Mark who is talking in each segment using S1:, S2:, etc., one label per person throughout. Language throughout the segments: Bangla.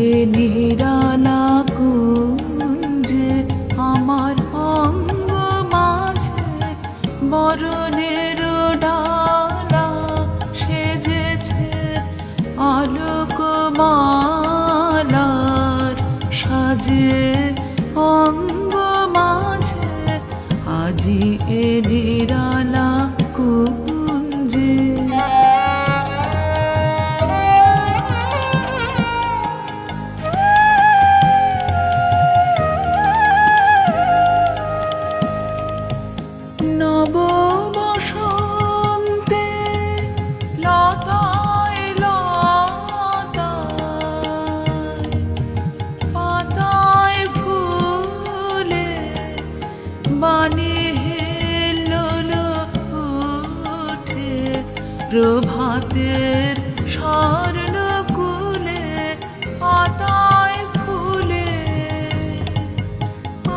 S1: হে নিরালা কুঞ্জে, আমার অঙ্গ মাঝে বরণের ডালা সেজেছে আলোকমালার সাজে। অঙ্গ মাঝে আজি এ নিরালা প্রভাতের স্বর্ণ কুলে, পাতায় ফুলে।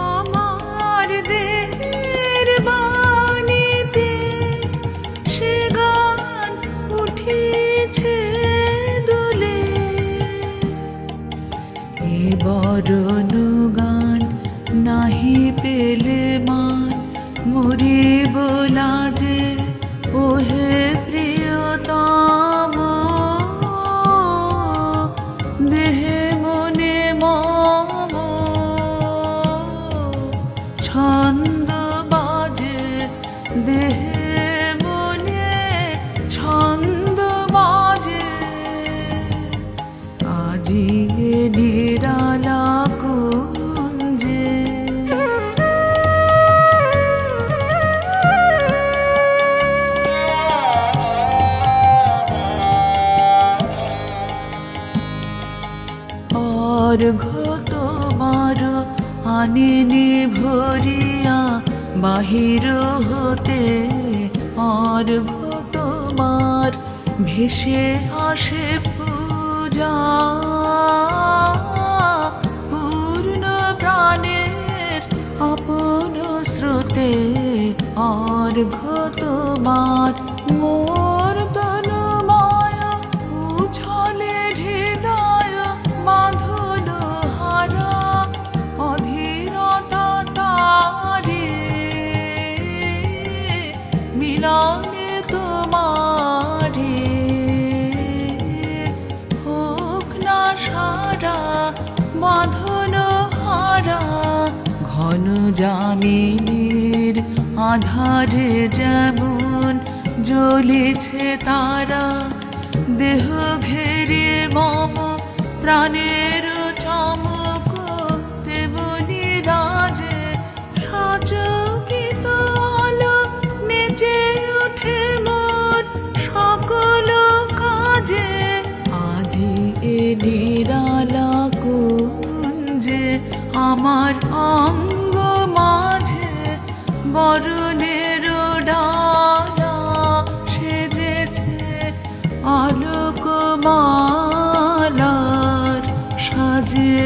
S1: আমার দেহের বাণীতে সে গান উঠেছে দুলে। এ বরণ গান নাহি পেলে মান, মরিব লাজে অর্ঘ তোমার আনিনি ভরিয়া বাহির হতে। অর্ঘ তোমার ভেসে আসে পূজা। পূর্ণ প্রাণের আপন স্রোতে অর্ঘ তোমার মোর তোমারে। হোক না সারা ঘন জামিনীর আধারে যেমন জ্বলেছে তারা দেহ ঘেরে মম প্রাণের নিরালা কুঞ্জে আমার অঙ্গ মাঝে বরণের ডালা সেজেছে আলোকমালার সাজে।